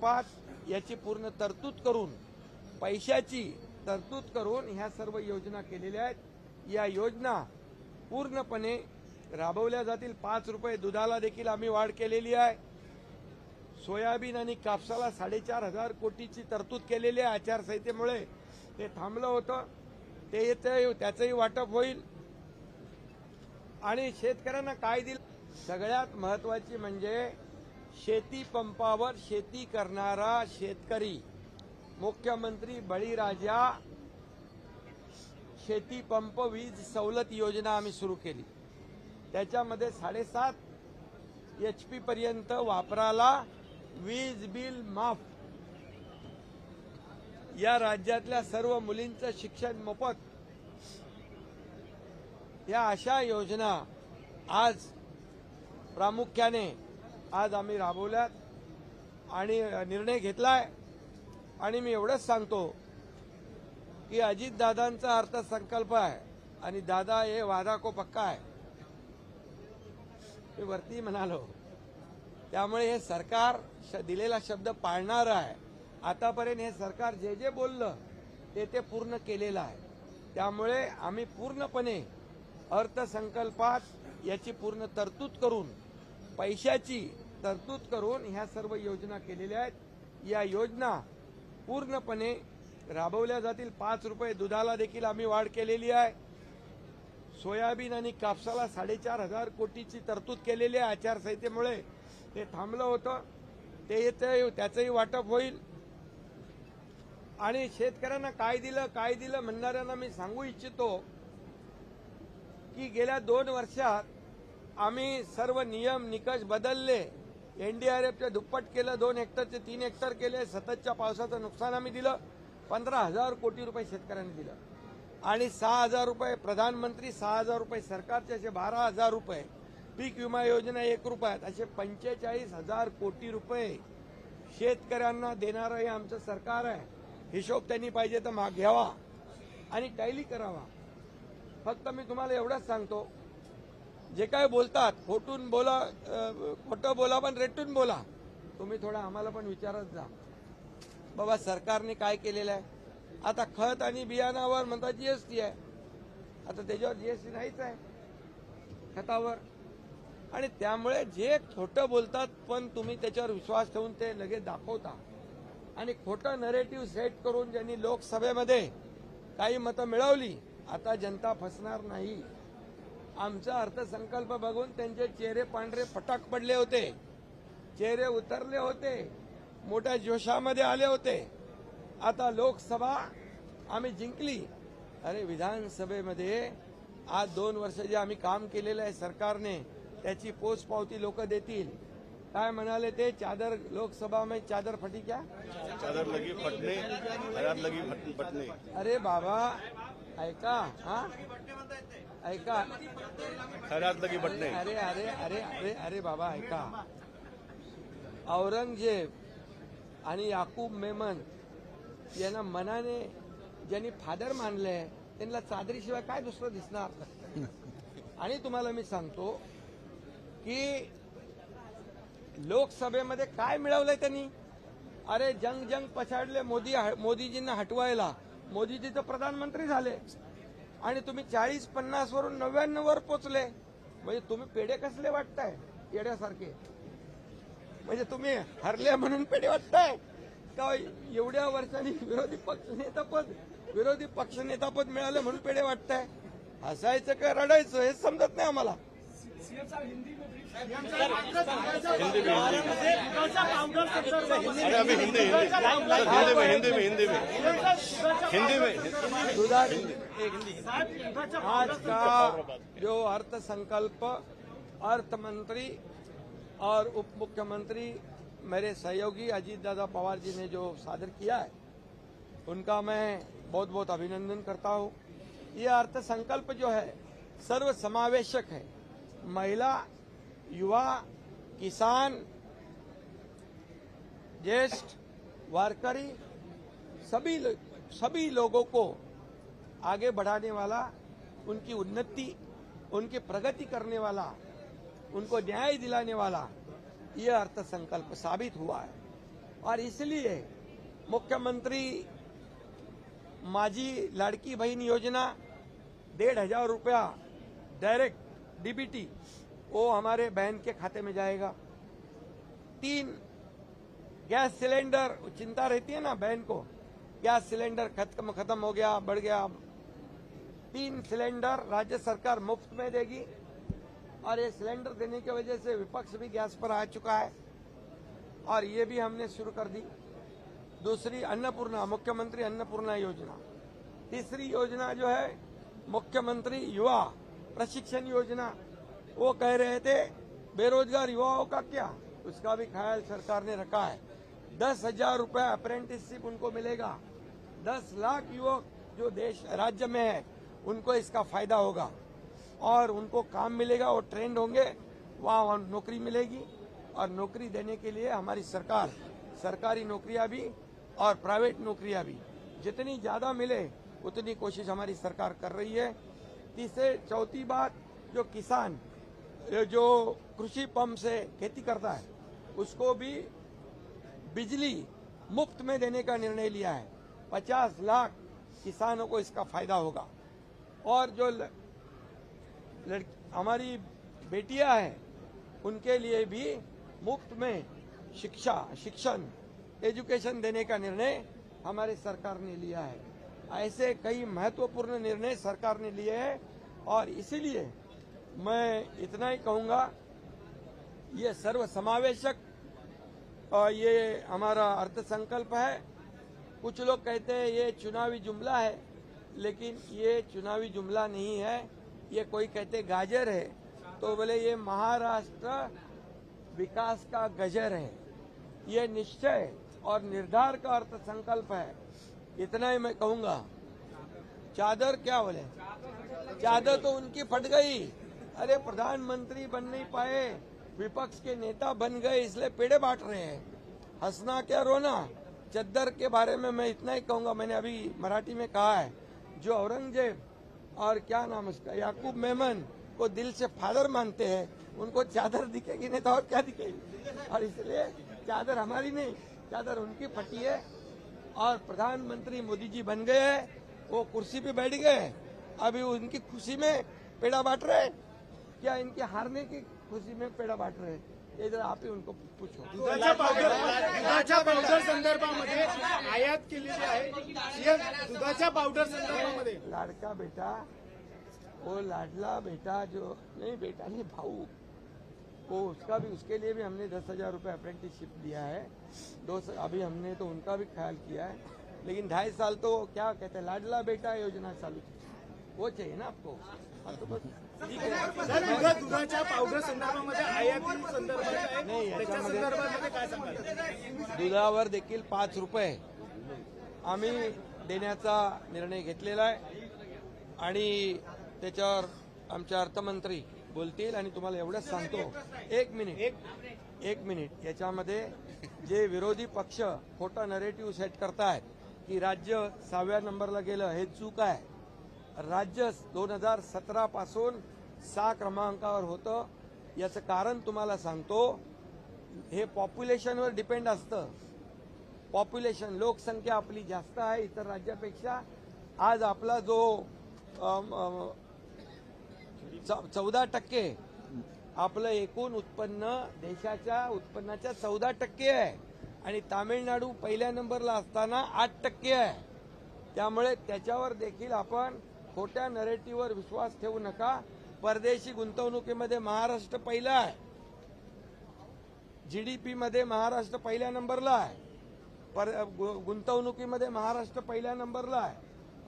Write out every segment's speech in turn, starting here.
पाच याची पूर्ण तरतूद करून पैशाची तरतूद करून ह्या सर्व योजना केलेल्या आहेत. या योजना पूर्णपणे राबवल्या जातील. पाच रुपये दुधाला देखील आम्ही वाढ केलेली आहे. सोयाबीन आणि कापसाला साडेचार हजार कोटीची तरतूद केलेली आहे. आचारसंहितेमुळे ते थांबलं होतं. ते येतं त्याचंही वाटप होईल. आणि शेतकऱ्यांना काय दिलं? सगळ्यात महत्वाची म्हणजे शेती पंपावर शेती करणारा शेतकरी मुख्यमंत्री बळीराजा शेती पंप वीज सवलत योजना आम्ही सुरू केली. त्याच्यामध्ये साडेसात एच पी पर्यंत वापराला वीज बिल माफ. या राज्यातल्या सर्व मुलींचं शिक्षण मोफत. या अशा योजना आज प्रामुख्याने आज आम्ही राबवल्यात आणि निर्णय घेतलाय. आणि मी एवढंच सांगतो की अजितदादांचा अर्थसंकल्प आहे आणि दादा हे वादा को पक्का आहे. मी वरती म्हणालो त्यामुळे हे सरकार श- दिलेला शब्द पाळणार आहे. आतापर्यंत हे सरकार जे जे बोललं ते ते पूर्ण केलेलं आहे. त्यामुळे आम्ही पूर्णपणे अर्थसंकल्पात याची पूर्ण तरतूद करून पैशाची तरतूद करून ह्या सर्व योजना केलेल्या आहेत. या योजना पूर्णपणे राबवल्या जातील. पाच रुपये दुधाला देखील आम्ही वाढ केलेली आहे. सोयाबीन आणि कापसाला साडेचार हजार कोटीची तरतूद केलेली आहे. आचारसंहितेमुळे ते थांबलं होतं. ते येतं त्याचंही वाटप होईल. आणि शेतकऱ्यांना काय दिलं काय दिलं म्हणणाऱ्यांना मी सांगू इच्छितो की गेल्या दोन वर्षात आम्ही सर्व नियम निकष बदलले. एनडीआरएफचे दुप्पट केलं दोन हेक्टरचे तीन हेक्टर केले सततच्या पावसाचं नुकसान आम्ही दिलं पंधरा हजार कोटी रुपये शेतकऱ्यांनी दिलं. आणि सहा हजार रुपये प्रधानमंत्री सहा हजार रुपये सरकारचे असे बारा हजार रुपये पीक विमा योजना एक रुपयात असे पंचेचाळीस हजार कोटी रुपये शेतकऱ्यांना देणारं हे आमचं सरकार आहे. हिशोब त्यांनी पाहिजे तर माग घ्यावा आणि टॅली करावा. फक्त मी तुम्हाला एवढंच सांगतो जे काय बोलतात खोटून बोला खोटं बोला पण रेटून बोला. तुम्ही थोडा आम्हाला पण विचारत जा. बाबा सरकारने काय केलेलं आहे? आता खत आणि बियाणावर म्हणतात जीएसटी आहे. आता त्याच्यावर जीएसटी नाहीच आहे खतावर. आणि त्यामुळे जे खोटं बोलतात पण तुम्ही त्याच्यावर विश्वास ठेवून ते लगेच दाखवता. आणि खोटं नरेटिव्ह सेट करून ज्यांनी लोकसभेमध्ये काही मतं मिळवली आता जनता फसणार नाही. आमचा अर्थसंकल्प बघून त्यांचे चेहरे पांढरे फटाक पडले होते. चेहरे उतरले होते. मोठ्या जोशामध्ये आले होते. आता लोकसभा आम्ही जिंकली. अरे विधानसभेमध्ये आज दोन वर्ष जे आम्ही काम केलेलं आहे सरकारने त्याची पोचपावती लोक देतील. काय म्हणाले ते? चादर लोकसभा में चादर फटी क्या? चादर लगी फटने लगी फट- फटने. अरे बाबा ऐका हा? ऐका. खैरात लगी फटने अरे अरे अरे अरे अरे बाबा ऐका. औरंगजेब आणि याकूब मेमन यांना मनाने ज्यांनी फादर मानले त्यांना चादरीशिवाय काय दुसरं दिसणार? आणि तुम्हाला मी सांगतो की लोकसभेमध्ये काय मिळवलंय त्यांनी? अरे जंग जंग पछाडले मोदी मोदीजींना हटवायला. मोदीजी तर प्रधानमंत्री झाले. आणि तुम्ही चाळीस पन्नास वरून नव्याण्णव वर पोचले. म्हणजे तुम्ही पेढे कसले वाटताय? येड्यासारखे. म्हणजे तुम्ही हरले म्हणून पेढे वाटताय? का एवढ्या वर्षांनी विरोधी पक्षनेतापद विरोधी पक्ष नेतापद मिळालं म्हणून पेढे वाटताय? हसायचं का रडायचं हे समजत नाही आम्हाला. अभी हिंदी हिंदी में हिंदी में हिंदी में हिंदी में आज का जो अर्थसंकल्प अर्थ मंत्री और उप मुख्यमंत्री मेरे सहयोगी अजीत दादा पवार जी ने जो सादर किया है, उनका मैं बहुत बहुत अभिनंदन करता हूँ। ये अर्थसंकल्प जो है सर्व समावेशक है। महिला युवा, किसान, ज्येष्ठ, वारकरी, सभी सभी लोगों को आगे बढ़ाने वाला, उनकी उन्नति, उनकी प्रगति करने वाला, उनको न्याय दिलाने वाला ये अर्थसंकल्प साबित हुआ है। और इसलिए मुख्यमंत्री माझी लाड़की बहन योजना, डेढ़ हज़ार रुपया डायरेक्ट डीबीटी वो हमारे बहन के खाते में जाएगा। तीन, गैस सिलेंडर चिंता रहती है ना बहन को। गैस सिलेंडर खत्म खत्म हो गया, बढ़ गया। तीन, सिलेंडर राज्य सरकार मुफ़्त में देगी। और ये सिलेंडर देने की वजह से विपक्ष भी गैस पर आ चुका है। और ये भी हमने शुरू कर दी। दूसरी, अन्नपूर्णा, मुख्यमंत्री अन्नपूर्णा योजना। तीसरी योजना जो है, मुख्यमंत्री युवा प्रशिक्षण योजना। वो कह रहे थे, बेरोजगार युवाओं का क्या? उसका भी ख्याल सरकार ने रखा है। दस हज़ार रुपया अप्रेंटिसशिप उनको मिलेगा। दस लाख युवक जो देश, राज्य में है, उनको इसका फ़ायदा होगा। और उनको काम मिलेगा, वो ट्रेंड होंगे वहाँ नौकरी मिलेगी। और नौकरी देने के लिए हमारी सरकार, सरकारी नौकरियाँ भी और प्राइवेट नौकरियाँ भी। जितनी ज़्यादा मिले, उतनी कोशिश हमारी सरकार कर रही है। तीसरे, चौथी बात, जो किसान जो कृषि पंप से खेती करता है, उसको भी बिजली मुफ़्त में देने का निर्णय लिया है। पचास लाख किसानों को इसका फ़ायदा होगा। और जो हमारी बेटियाँ हैं, उनके लिए भी मुफ़्त में शिक्षा, शिक्षण, एजुकेशन देने का निर्णय हमारी सरकार ने लिया है। ऐसे कई महत्वपूर्ण निर्णय सरकार ने लिए हैं और इसीलिए मैं इतना ही कहूँगा, ये सर्व समावेशक ये हमारा अर्थसंकल्प है। कुछ लोग कहते हैं ये चुनावी जुमला है, लेकिन ये चुनावी जुमला नहीं है। ये कोई कहते गाजर है तो बोले ये महाराष्ट्र विकास का गजर है। ये निश्चय और निर्धार का अर्थसंकल्प है। इतना ही मैं कहूँगा। चादर क्या बोले? चादर तो उनकी फट गई। अरे प्रधानमंत्री बन नहीं पाए, विपक्ष के नेता बन गए, इसलिए पेड़े बांट रहे हैं। हंसना क्या, रोना? चद्दर के बारे में मैं इतना ही कहूँगा, मैंने अभी मराठी में कहा है। जो औरंगज़ेब और क्या नाम उसका, याकूब मेमन को दिल से फादर मानते हैं, उनको चादर दिखेगी, नहीं तो और क्या दिखेगी? और इसलिए चादर हमारी नहीं, चादर उनकी फटी है। और प्रधानमंत्री मोदी जी बन गए वो कुर्सी पे बैठ गए अभी उनकी खुशी में पेड़ा बांट रहे हैं। क्या इनके हारने की खुशी में पेड़ा बांट रहे हैं? ये जरा आप ही उनको पूछो। दुधाच्या पावडर दुधाच्या पावडर संदर्भामध्ये आयात केलेली आहे. या दुधाच्या पावडर संदर्भामध्ये. लाडका बेटा वो लाडला बेटा जो नहीं बेटा नहीं भाऊ। वो उसका भी उसके लिए भी हमने दस हज़ार रुपये अप्रेंटिसशिप दिया है। दो स- अभी हमने तो उनका भी ख्याल किया है। लेकिन ढाई साल तो क्या कहते हैं लाडला बेटा योजना चालू वो चाहिए ना आपको? हाँ तो बस। दुधाच्या पावडर संदर्भामध्ये आयाती संदर्भात आहे. नाही, त्याच्या याच्यामध्ये- संदर्भामध्ये काय सांगाल? दुधावर देखील पाच रुपये आम्ही देण्याचा निर्णय घेतलेला आहे. आणि त्याच्यावर आमचे अर्थमंत्री बोलतील आणि तुम्हाला एवढंच सांगतो. एक मिनिट. एक मिनिट. याच्यामध्ये जे विरोधी पक्ष खोटा नरेटिव्ह सेट करतायत की राज्य सहाव्या नंबरला गेलं हे चूक आहे. राज्य दोन हजार सतरा पासून सहा क्रमांकावर होतं. याचं कारण तुम्हाला सांगतो हे पॉप्युलेशनवर डिपेंड असतं. पॉप्युलेशन लोकसंख्या आपली जास्त आहे इतर राज्यापेक्षा. आज आपला जो चौदा टक्के आपलं एकूण उत्पन्न देशाच्या उत्पन्नाच्या चौदा टक्के आहे. आणि तामिळनाडू पहिल्या नंबरला असताना आठ टक्के आहे. त्यामुळे त्याच्यावर देखील आपण खोट्या नरेटिव्हवर विश्वास ठेवू नका. परदेशी गुंतवणुकीमध्ये महाराष्ट्र पहिला आहे. जीडीपी मध्ये महाराष्ट्र पहिल्या नंबरला आहे. पर गु- गुंतवणुकीमध्ये महाराष्ट्र पहिल्या नंबरला आहे.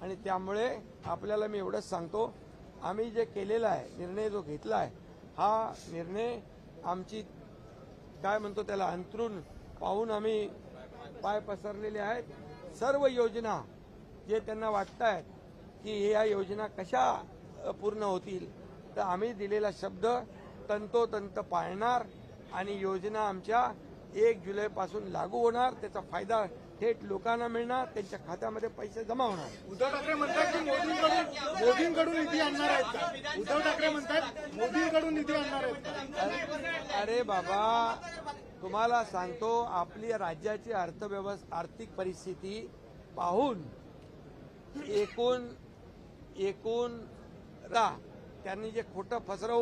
आणि त्यामुळे आपल्याला मी एवढंच सांगतो आम्ही जे केलेलं आहे निर्णय जो घेतला आहे हा निर्णय आमची काय म्हणतो त्याला अंतरून पाहून आम्ही पाय पसरलेले आहेत. सर्व योजना जे त्यांना वाटत आहेत की या योजना कशा पूर्ण होतील? तर आम्ही दिलेला शब्द तंतोतंत पाळणार आणि योजना आमच्या एक जुलैपासून लागू होणार. त्याचा फायदा थेट लोकांना मिळणार त्यांच्या खात्यामध्ये पैसे जमा होणार. उद्धव ठाकरे म्हणतात की मोदींकडून मोदींकडून निधी आणणार आहेत उद्धव ठाकरे म्हणतात मोदींकडून निधी आणणार आहेत अरे बाबा तुम्हाला सांगतो आपली राज्याची अर्थव्यवस्था आर्थिक परिस्थिती पाहून एकूण एकूण रा. त्यांनी जे खोटं फसरव